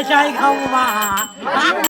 বিড়াল চাই খাব মা